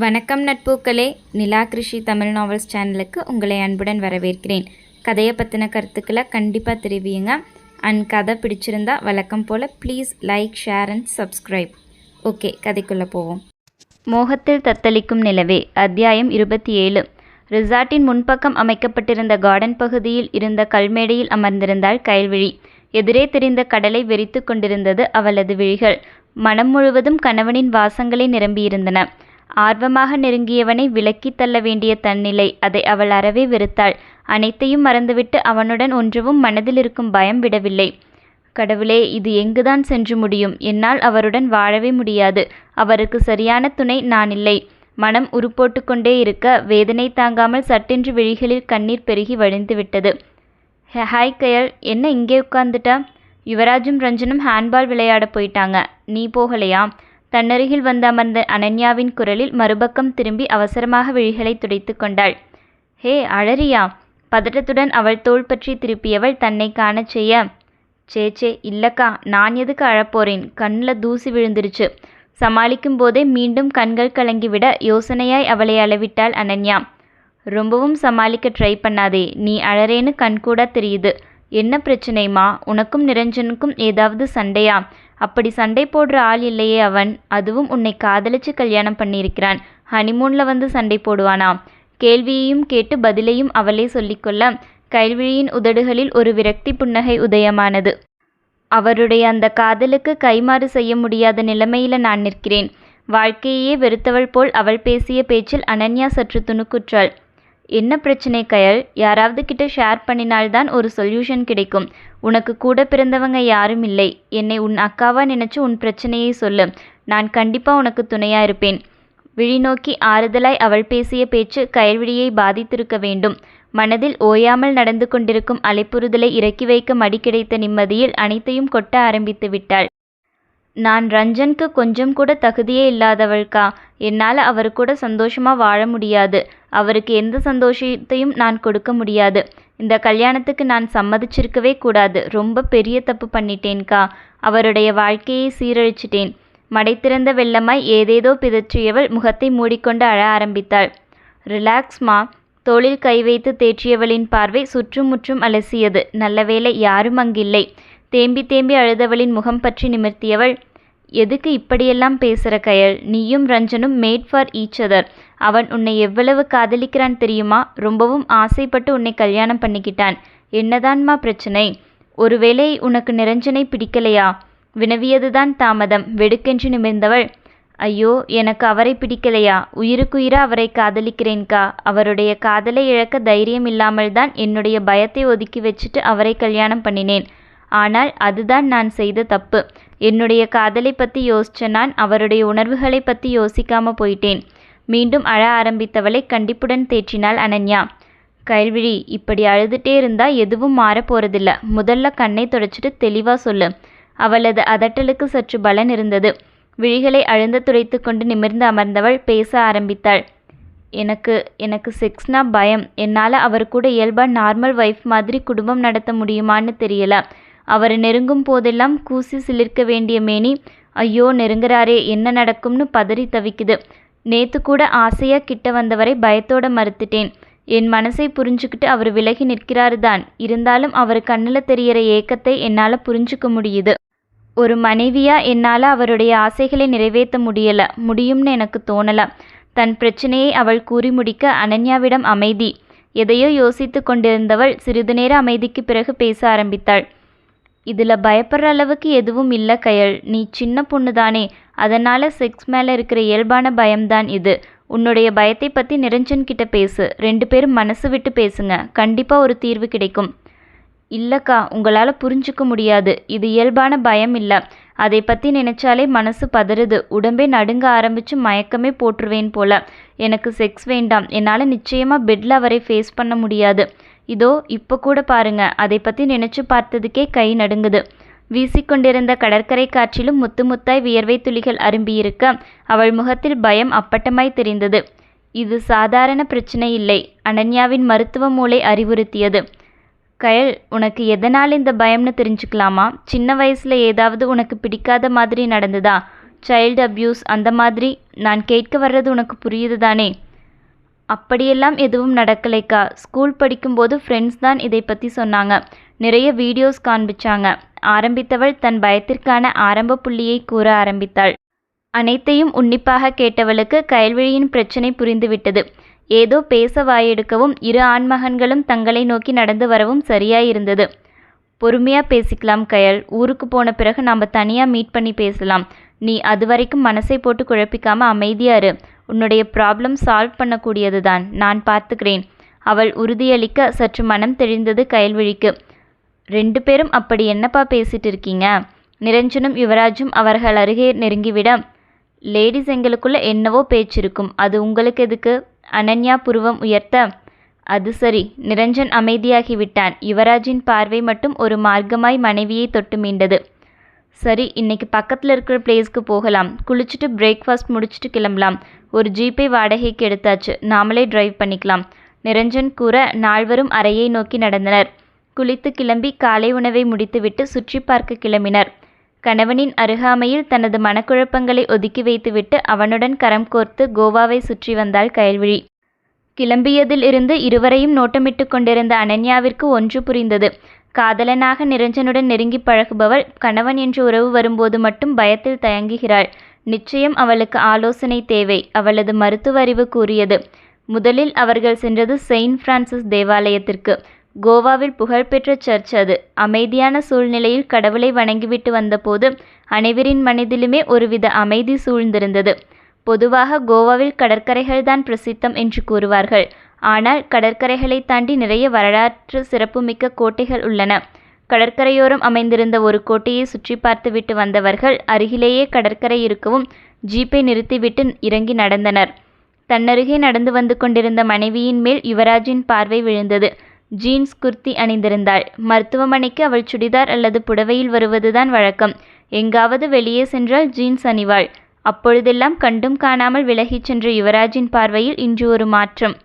வணக்கம் நட்பூக்களே. நிலா கிருஷி தமிழ் நாவல்ஸ் சேனலுக்கு உங்களை அன்புடன் வரவேற்கிறேன். கதையை பற்றின கருத்துக்களை கண்டிப்பாக தெரிவியுங்க. அண்ட் கதை பிடிச்சிருந்தா வழக்கம் போல் please like share and subscribe okay கதைக்குள்ளே போவோம். மோகத்தில் தத்தளிக்கும் நிலவே அத்தியாயம் இருபத்தி ஏழு. ரிசார்ட்டின் முன்பக்கம் அமைக்கப்பட்டிருந்த கார்டன் பகுதியில் இருந்த கல்மேடையில் அமர்ந்திருந்தாள் கயல்விழி. எதிரே தெரிந்த கடலை வெறித்து கொண்டிருந்தது அவளது விழிகள். மனம் முழுவதும் கணவனின் வாசங்களே நிரம்பியிருந்தன. ஆர்வமாக நெருங்கியவனை விலக்கித் தள்ள வேண்டிய தன்னிலை அதை அவள் அறவே வெறுத்தாள். அனைத்தையும் மறந்துவிட்டு அவனுடன் ஒன்றவும் மனதில் இருக்கும் பயம் விடவில்லை. கடவுளே இது எங்குதான் சென்று முடியும்? என்னால் அவருடன் வாழவே முடியாது. அவருக்கு சரியான துணை நான் இல்லை. மனம் உருப்போட்டு கொண்டே இருக்க வேதனை தாங்காமல் சட்டென்று விழிகளில் கண்ணீர் பெருகி வழிந்து விட்டது. ஹாய் கயல். என்ன இங்கே உட்கார்ந்துட்டா யுவராஜும் ரஞ்சனும் ஹேண்ட்பால் விளையாட போயிட்டாங்க. நீ போகலையா? தன்னருகில் வந்து அமர்ந்த அனன்யாவின் குரலில் மறுபக்கம் திரும்பி அவசரமாக விழிகளை துடைத்து கொண்டாள். ஹே அழறியா? பதட்டத்துடன் அவள் தோள் பற்றி திருப்பியவள் தன்னை காணச் செய்ய. சேச்சே இல்லக்கா நான் எதுக்கு அழப்போறேன்? கண்ணில் தூசி விழுந்துருச்சு. சமாளிக்கும் போதே மீண்டும் கண்கள் கலங்கிவிட யோசனையாய் அவளை அளவிட்டாள் அனன்யா. ரொம்பவும் சமாளிக்க ட்ரை பண்ணாதே. நீ அழறேன்னு கண்கூடா தெரியுது. என்ன பிரச்சனைமா உனக்கும் நிரஞ்சனுக்கும் ஏதாவது சண்டையா? அப்படி சண்டை போடுற ஆள் இல்லையே அவன். அதுவும் உன்னை காதலிச்சு கல்யாணம் பண்ணியிருக்கிறான். ஹனிமூனில் வந்து சண்டை போடுவானா கேள்வியையும் கேட்டு பதிலையும் அவளே சொல்லிக்கொள்ள கைவிழியின் உதடுகளில் ஒரு விரக்தி புன்னகை உதயமானது. அவருடைய அந்த காதலுக்கு கைமாறு செய்ய முடியாத நிலைமையில நான் நிற்கிறேன். வாழ்க்கையே வெறுத்தவள் போல் அவள் பேசிய பேச்சில் அனன்யா சற்று துணுக்குற்றாள். என்ன பிரச்சனை கயல்? யாராவது கிட்ட ஷேர் பண்ணினால்தான் ஒரு சொல்யூஷன் கிடைக்கும். உனக்கு கூட பிறந்தவங்க யாரும் இல்லை. என்னை உன் அக்காவா நினைச்சு உன் பிரச்சனையை சொல்லு. நான் கண்டிப்பா உனக்கு துணையா இருப்பேன். விழிநோக்கி ஆறுதலாய் அவள் பேசிய பேச்சு கயல்விழியை பாதித்திருக்க வேண்டும். மனதில் ஓயாமல் நடந்து கொண்டிருக்கும் அலைப்புறுதலை இறக்கி வைக்க மடி கிடைத்த நிம்மதியில் அனைத்தையும் கொட்ட ஆரம்பித்து விட்டாள். நான் ரஞ்சனுக்கு கொஞ்சம் கூட தகுதியே இல்லாதவள்கா. என்னால் அவர் கூட சந்தோஷமா வாழ முடியாது. அவருக்கு எந்த சந்தோஷத்தையும் நான் கொடுக்க முடியாது. இந்த கல்யாணத்துக்கு நான் சம்மதிச்சிருக்கவே கூடாது. ரொம்ப பெரிய தப்பு பண்ணிட்டேன்க்கா. அவருடைய வாழ்க்கையை சீரழிச்சிட்டேன். மடைத்திறந்த வெள்ளமாய் ஏதேதோ பிதற்றியவள் முகத்தை மூடிக்கொண்டு அழ ஆரம்பித்தாள். ரிலாக்ஸ்மா தோளில் கை வைத்து தேற்றியவளின் பார்வை சுற்றுமுற்றும் அலசியது. நல்லவேளை யாரும் அங்கில்லை. தேம்பி தேம்பி அழுதவளின் முகம் பற்றி நிமிர்த்தியவள் எதுக்கு இப்படியெல்லாம் பேசுற கயல்? நீயும் ரஞ்சனும் மேட் ஃபார் ஈச் அதர் அவன் உன்னை எவ்வளவு காதலிக்கிறான் தெரியுமா? ரொம்பவும் ஆசைப்பட்டு உன்னை கல்யாணம் பண்ணிக்கிட்டான். என்னதான்மா பிரச்சனை? ஒருவேளை உனக்கு நிரஞ்சனை பிடிக்கலையா? வினவியதுதான் தாமதம். வெடுக்கென்று நிமிர்ந்தவள். ஐயோ எனக்கு அவரை பிடிக்கலையா? உயிருக்குயிரா அவரை காதலிக்கிறேன்கா? அவருடைய காதலை இழக்க தைரியம் இல்லாமல் தான் என்னுடைய பயத்தை ஒதுக்கி வச்சுட்டு அவரை கல்யாணம் பண்ணினேன். ஆனால் அதுதான் நான் செய்த தப்பு. என்னுடைய காதலை பற்றி யோசிச்ச நான் அவருடைய உணர்வுகளை பற்றி யோசிக்காம போயிட்டேன். மீண்டும் அழ ஆரம்பித்தவளை கண்டிப்புடன் தேற்றினாள் அனன்யா. கைல்விழி இப்படி அழுதுட்டே இருந்தா எதுவும் மாறப்போறதில்ல முதல்ல கண்ணை தொடச்சிட்டு தெளிவா சொல்லு. அவளது அதட்டலுக்கு சற்று பலன் இருந்தது. விழிகளை அழுந்த துடைத்து கொண்டு நிமிர்ந்து அமர்ந்தவள் பேச ஆரம்பித்தாள். எனக்கு எனக்கு செக்ஸ்னா பயம். என்னால் அவர் கூட இயல்பாக நார்மல் ஒய்ஃப் மாதிரி குடும்பம் நடத்த முடியுமான்னு தெரியல. அவர் நெருங்கும் போதெல்லாம் கூசி சிலிர்க்க வேண்டிய மேனி ஐயோ நெருங்குறாரே என்ன நடக்கும்னு பதறி தவிக்குது. நேத்து கூட ஆசையா கிட்ட வந்தவரை பயத்தோட மறுத்துட்டேன். என் மனசை புரிஞ்சுக்கிட்டு அவர் விலகி நிற்கிறாரு தான் இருந்தாலும் அவர் கண்ணில் தெரியற ஏக்கத்தை என்னால் புரிஞ்சுக்க முடியுது. ஒரு மனைவியா என்னால் அவருடைய ஆசைகளை நிறைவேற்ற முடியல. முடியும்னு எனக்கு தோணல. தன் பிரச்சனையை அவள் கூறி முடிக்க அனன்யாவிடம் அமைதி. எதையோ யோசித்து கொண்டிருந்தவள் சிறிது நேர அமைதிக்கு பிறகு பேச ஆரம்பித்தாள். இதில் பயப்படுற அளவுக்கு எதுவும் இல்லை கயல். நீ சின்ன பொண்ணு தானே. அதனால் செக்ஸ் மேலே இருக்கிற இயல்பான பயம்தான் இது. உன்னுடைய பயத்தை பற்றி நிரஞ்சன் கிட்ட பேசு. ரெண்டு பேரும் மனசு விட்டு பேசுங்க. கண்டிப்பாக ஒரு தீர்வு கிடைக்கும். இல்லைக்கா உங்களால் புரிஞ்சுக்க முடியாது. இது இயல்பான பயம் இல்லை. அதை பற்றி நினைச்சாலே மனசு பதறுது. உடம்பே நடுங்க ஆரம்பித்து மயக்கமே போட்டுருவேன் போல. எனக்கு செக்ஸ் வேண்டாம். என்னால் நிச்சயமாக பெட்டில் அவரை ஃபேஸ் பண்ண முடியாது. இதோ இப்போ கூட பாருங்க. அதை பற்றி நினைச்சு பார்த்ததுக்கே கை நடுங்குது. வீசிக்கொண்டிருந்த கடற்கரை காற்றிலும் முத்து முத்தாய் வியர்வை துளிகள் அரும்பியிருக்க அவள் முகத்தில் பயம் அப்பட்டமாய் தெரிந்தது. இது சாதாரண பிரச்சனை இல்லை. அனன்யாவின் மருத்துவ மூளை அறிவுறுத்தியது. கயல் உனக்கு எதனால் இந்த பயம்னு தெரிஞ்சுக்கலாமா? சின்ன வயசில் ஏதாவது உனக்கு பிடிக்காத மாதிரி நடந்ததா? சைல்டு அப்யூஸ் அந்த மாதிரி? நான் கேட்க வர்றது உனக்கு புரியுது தானே அப்படியெல்லாம் எதுவும் நடக்கலைக்கா. ஸ்கூல் படிக்கும்போது ஃப்ரெண்ட்ஸ் தான் இதை பற்றி சொன்னாங்க. நிறைய வீடியோஸ் காண்பிச்சாங்க. ஆரம்பித்தவள் தன் பயத்திற்கான ஆரம்ப புள்ளியை கூற ஆரம்பித்தாள். அனைத்தையும் உன்னிப்பாக கேட்டவளுக்கு கயல்விழியின் பிரச்சனை புரிந்துவிட்டது. ஏதோ பேச வாயெடுக்கவும் இரு ஆண்மகன்களும் தங்களை நோக்கி நடந்து வரவும் சரியாயிருந்தது. பொறுமையா பேசிக்கலாம் கயல். ஊருக்கு போன பிறகு நாம் தனியாக மீட் பண்ணி பேசலாம். நீ அது வரைக்கும் மனசை போட்டு குழப்பிக்காம அமைதியாரு உன்னுடைய ப்ராப்ளம் சால்வ் பண்ணக்கூடியது தான் நான் பார்த்துக்கிறேன். அவள் உறுதியளிக்க சற்று மனம் தெளிந்தது கயல்விழிக்கு ரெண்டு பேரும் அப்படி என்னப்பா பேசிட்டு இருக்கீங்க? நிரஞ்சனும் யுவராஜும் அவர்கள் அருகே நெருங்கிவிட லேடிஸ் எங்களுக்குள்ள என்னவோ பேச்சிருக்கும் அது உங்களுக்கு எதுக்கு? அனன்யா புருவம் உயர்த்த. அது சரி. நிரஞ்சன் அமைதியாகி விட்டான். யுவராஜின் பார்வை மட்டும் ஒரு மார்க்கமாய் மனைவியை தொட்டு மீண்டது. சரி இன்னைக்கு பக்கத்தில் இருக்கிற பிளேஸ்க்கு போகலாம். குளிச்சுட்டு பிரேக்ஃபாஸ்ட் முடிச்சுட்டு கிளம்பலாம். ஒரு ஜீப்பை வாடகைக்கு எடுத்தாச்சு. நாமளே டிரைவ் பண்ணிக்கலாம். நிரஞ்சன் கூற நால்வரும் அறையை நோக்கி நடந்தனர். குளித்து கிளம்பி காலை உணவை முடித்துவிட்டு சுற்றி பார்க்க கிளம்பினர். கணவனின் அருகாமையில் தனது மனக்குழப்பங்களை ஒதுக்கி வைத்துவிட்டு அவனுடன் கரம் கோர்த்து கோவாவை சுற்றி வந்தாள் கயல்விழி. கிளம்பியதில் இருந்து இருவரையும் நோட்டமிட்டு கொண்டிருந்த அனன்யாவிற்கு ஒன்று புரிந்தது. காதலனாக நிரஞ்சனுடன் நெருங்கி பழகுபவள் கணவன் என்று உறவு வரும்போது மட்டும் பயத்தில் தயங்குகிறாள். நிச்சயம் அவளுக்கு ஆலோசனை தேவை. அவளது மருத்துவ அறிவு கூறியது. முதலில் அவர்கள் சென்றது செயின்ட் பிரான்சிஸ் தேவாலயத்திற்கு. கோவாவில் புகழ்பெற்ற சர்ச் அது. அமைதியான சூழ்நிலையில் கடவுளை வணங்கிவிட்டு வந்தபோது அனைவரின் மனதிலுமே ஒருவித அமைதி சூழ்ந்திருந்தது. பொதுவாக கோவாவில் கடற்கரைகள்தான் பிரசித்தம் என்று கூறுவார்கள். ஆனால் கடற்கரைகளை தாண்டி நிறைய வரலாற்று சிறப்புமிக்க கோட்டைகள் உள்ளன. கடற்கரையோரம் அமைந்திருந்த ஒரு கோட்டையை சுற்றி பார்த்துவிட்டு வந்தவர்கள் அருகிலேயே கடற்கரை இருக்கவும் ஜீப்பை நிறுத்திவிட்டு இறங்கி நடந்தனர். தன்னருகே நடந்து வந்து கொண்டிருந்த மனைவியின் மேல் யுவராஜின் பார்வை விழுந்தது. ஜீன்ஸ் குர்த்தி அணிந்திருந்தாள். மருத்துவமனைக்கு அவள் சுடிதார் அல்லது புடவையில் வருவதுதான் வழக்கம். எங்காவது வெளியே சென்றால் ஜீன்ஸ் அணிவாள். அப்பொழுதெல்லாம் கண்டும் காணாமல் விலகிச் சென்ற யுவராஜின் பார்வையில் இன்று ஒரு மாற்றம்.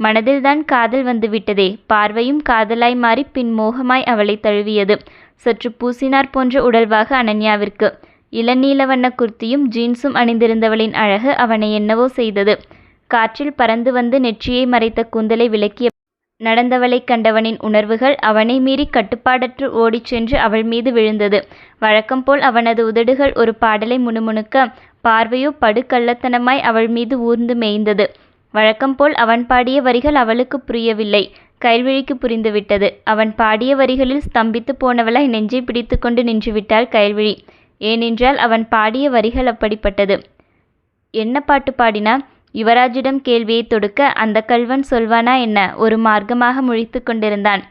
மனதில்தான் காதல் வந்துவிட்டதே. பார்வையும் காதலாய் மாறி பின் மோகமாய் அவளை தழுவியது. சற்று பூசினார் போன்ற உடல்வாக அனன்யாவிற்கு. இளநீல வண்ண குர்த்தியும் ஜீன்ஸும் அணிந்திருந்தவளின் அழகு அவனை என்னவோ செய்தது. காற்றில் பறந்து வந்து நெற்றியை மறைத்த கூந்தலை விலக்கிய நடந்தவளைக் கண்டவனின் உணர்வுகள் அவனை மீறி கட்டுப்பாடற்று ஓடிச் சென்று அவள் மீது விழுந்தது. வழக்கம் போல் அவனது உதடுகள் ஒரு பாடலை முணுமுணுக்க பார்வையோ படுகள்ளத்தனமாய் அவள் மீது ஊர்ந்து மேய்ந்தது. வழக்கம் போல் அவன் பாடிய வரிகள் அவளுக்கு புரியவில்லை. கயல்விழிக்கு புரிந்துவிட்டது. அவன் பாடிய வரிகளில் ஸ்தம்பித்து போனவளாய் நெஞ்சை பிடித்து கொண்டு நின்றுவிட்டாள் கயல்விழி. ஏனென்றால் அவன் பாடிய வரிகள் அப்படிப்பட்டது. என்ன பாட்டு பாடினா? யுவராஜிடம் கேள்வியை தொடுக்க அந்த கல்வன் சொல்வானா என்ன? ஒரு மார்க்கமாக முழித்து கொண்டிருந்தான்.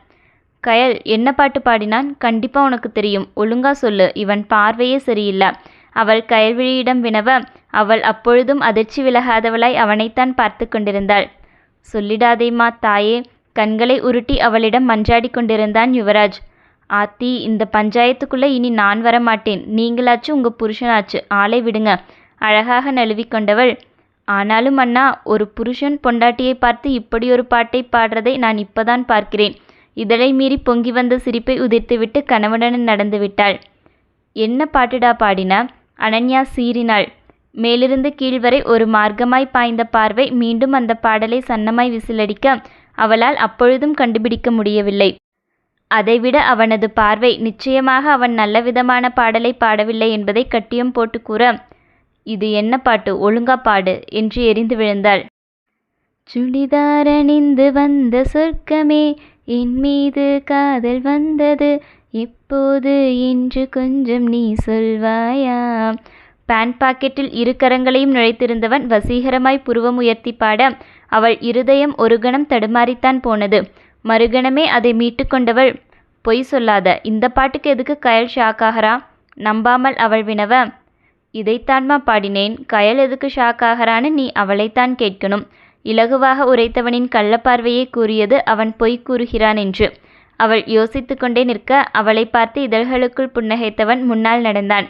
கயல் என்ன பாட்டு பாடினான்? கண்டிப்பா உனக்கு தெரியும். ஒழுங்கா சொல்லு. இவன் பார்வையே சரியில்லை. அவள் கயல்விழியிடம் வினவ அவள் அப்பொழுதும் அதிர்ச்சி விலகாதவளாய் அவனைத்தான் பார்த்து கொண்டிருந்தாள். சொல்லிடாதேம்மா தாயே கண்களை உருட்டி அவளிடம் மன்றாடி கொண்டிருந்தான் யுவராஜ். ஆத்தி இந்த பஞ்சாயத்துக்குள்ளே இனி நான் வரமாட்டேன். நீங்களாச்சு உங்கள் புருஷனாச்சு ஆளை விடுங்க. அழகாக நழுவிக்கொண்டவள் ஆனாலும் அண்ணா ஒரு புருஷன் பொண்டாட்டியை பார்த்து இப்படி ஒரு பாட்டை பாடுறதை நான் இப்பதான் பார்க்கிறேன். இதழை மீறி பொங்கி வந்த சிரிப்பை உதிர்த்துவிட்டு கணவனுடன் நடந்து விட்டாள். என்ன பாட்டுடா பாடின? அனன்யா சீறினாள். மேலிருந்து கீழ் வரை ஒரு மார்க்கமாய் பாய்ந்த பார்வை மீண்டும் அந்த பாடலை சன்னமாய் விசிலடிக்க அவளால் அப்பொழுதும் கண்டுபிடிக்க முடியவில்லை. அதைவிட அவனது பார்வை நிச்சயமாக அவன் நல்லவிதமான பாடலை பாடவில்லை என்பதை கட்டியம் போட்டு கூற இது என்ன பாட்டு? ஒழுங்கா பாடு என்று எரிந்து விழுந்தாள். சுடிதாரணிந்து வந்த சொர்க்கமே என் மீது காதல் வந்தது எப்போது என்று கொஞ்சம் நீ சொல்வாயா? பேண்ட் பாக்கெட்டில் இரு கரங்களையும் நுழைத்திருந்தவன் வசீகரமாய் புருவம் உயர்த்தி பாட அவள் இருதயம் ஒரு கணம் தடுமாறித்தான் போனது. மறுகணமே அதை மீட்டுக்கொண்டவள் பொய் சொல்லாத இந்த பாட்டுக்கு எதுக்கு கயல் ஷாக் ஆகிறா நம்பாமல் அவள் வினவ. இதைத்தான்மா பாடினேன் கயல் எதுக்கு ஷாக் ஆகிறான்னு நீ அவளைத்தான் கேட்கணும். இலகுவாக உரைத்தவனின் கள்ளப்பார்வையை கூறியது அவன் பொய் கூறுகிறான் என்று. அவள் யோசித்து கொண்டே நிற்க அவளை பார்த்து இதழ்களுக்குள் புன்னகைத்தவன் முன்னால் நடந்தான்.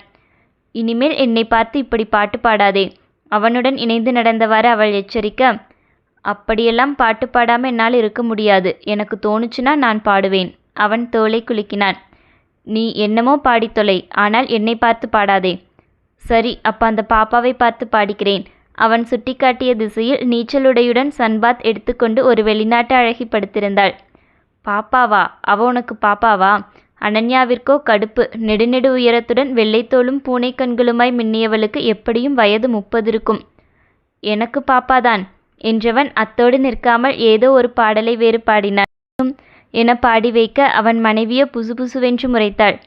இனிமேல் என்னை பார்த்து இப்படி பாட்டு பாடாதே. அவனுடன் இணைந்து நடந்தவாறு அவள் எச்சரிக்க அப்படியெல்லாம் பாட்டு பாடாம என்னால் இருக்க முடியாது. எனக்கு தோணுச்சுன்னா நான் பாடுவேன். அவன் தோலை குலுக்கினான். நீ என்னமோ பாடித்தொலை ஆனால் என்னை பார்த்து பாடாதே. சரி அப்ப அந்த பாப்பாவை பார்த்து பாடிக்கிறேன். அவன் சுட்டிக்காட்டிய திசையில் நீச்சலுடையுடன் சன்பாத் எடுத்துக்கொண்டு ஒரு வெளிநாட்டு அழகி படுத்திருந்தாள். பாப்பாவா? அவ உனக்கு பாப்பாவா? அனன்யாவிற்கோ கடுப்பு. நெடுநெடு உயரத்துடன் வெள்ளைத்தோலும் பூனை கண்களுமாய் மின்னியவளுக்கு எப்படியும் வயது முப்பது இருக்கும். எனக்கு பாப்பாதான் என்றவன் அத்தோடு நிற்காமல் ஏதோ ஒரு பாடலை வேறு பாடினான். என பாடி வைக்க அவன் மனைவியோ புசுபுசுவென்று முறைத்தாள்.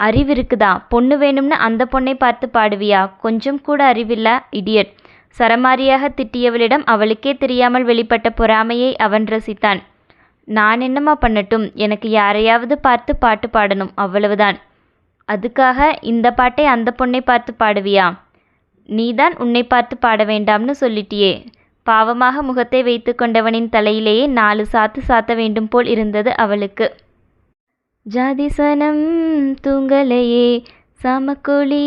அறிவிருக்குதா பொண்ணு வேணும்னு அந்த பொண்ணை பார்த்து பாடுவியா? கொஞ்சம் கூட அறிவில்ல இடியட். சரமாரியாக திட்டியவளிடம் அவளுக்கே தெரியாமல் வெளிப்பட்ட பொறாமையை அவன் ரசித்தான். நான் என்னம்மா பண்ணட்டும்? எனக்கு யாரையாவது பார்த்து பாட்டு பாடணும் அவ்வளவுதான். அதுக்காக இந்த பாட்டை அந்த பொண்ணை பார்த்து பாடுவியா? நீதான் உன்னை பார்த்து பாட வேண்டாம்னு சொல்லிட்டியே. பாவமாக முகத்தை வைத்து கொண்டவனின் தலையிலேயே நாலு சாத்து சாத்த வேண்டும் போல் இருந்தது அவளுக்கு. ஜாதிசனம் தூங்கலையே சாமக்கோழி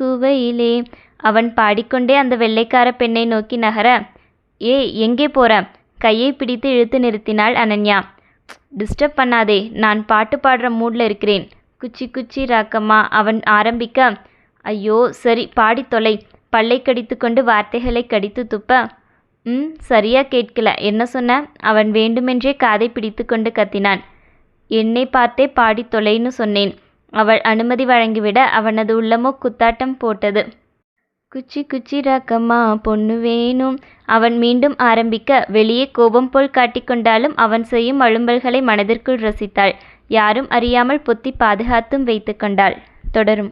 குவையிலே. அவன் பாடிக்கொண்டே அந்த வெள்ளைக்கார பெண்ணை நோக்கி நகர ஏய் எங்கே போற? கையை பிடித்து இழுத்து நிறுத்தினாள் அனன்யா. டிஸ்டர்ப் பண்ணாதே நான் பாட்டு பாடுற மூடில் இருக்கிறேன். குச்சி குச்சி ராக்கம்மா அவன் ஆரம்பிக்க. ஐயோ சரி பாடி தொலை. பல்லை கடித்து கொண்டு வார்த்தைகளை கடித்து துப்ப. ம் சரியா கேட்கல. என்ன சொன்ன? அவன் வேண்டுமென்றே காதை பிடித்து கொண்டு கத்தினான். என்னை பார்த்தே பாடி தொலைன்னு சொன்னேன். அவள் அனுமதி வழங்கிவிட அவனது உள்ளமோ குத்தாட்டம் போட்டது. குச்சி குச்சி ராக்கம்மா பொண்ணு வேணும். அவன் மீண்டும் ஆரம்பிக்க வெளியே கோபம் போல் காட்டிக்கொண்டாலும் அவன் செய்யும் அழும்பல்களை மனதிற்குள் ரசித்தாள். யாரும் அறியாமல் பொத்தி பாதுகாத்தும் வைத்து கொண்டாள். தொடரும்.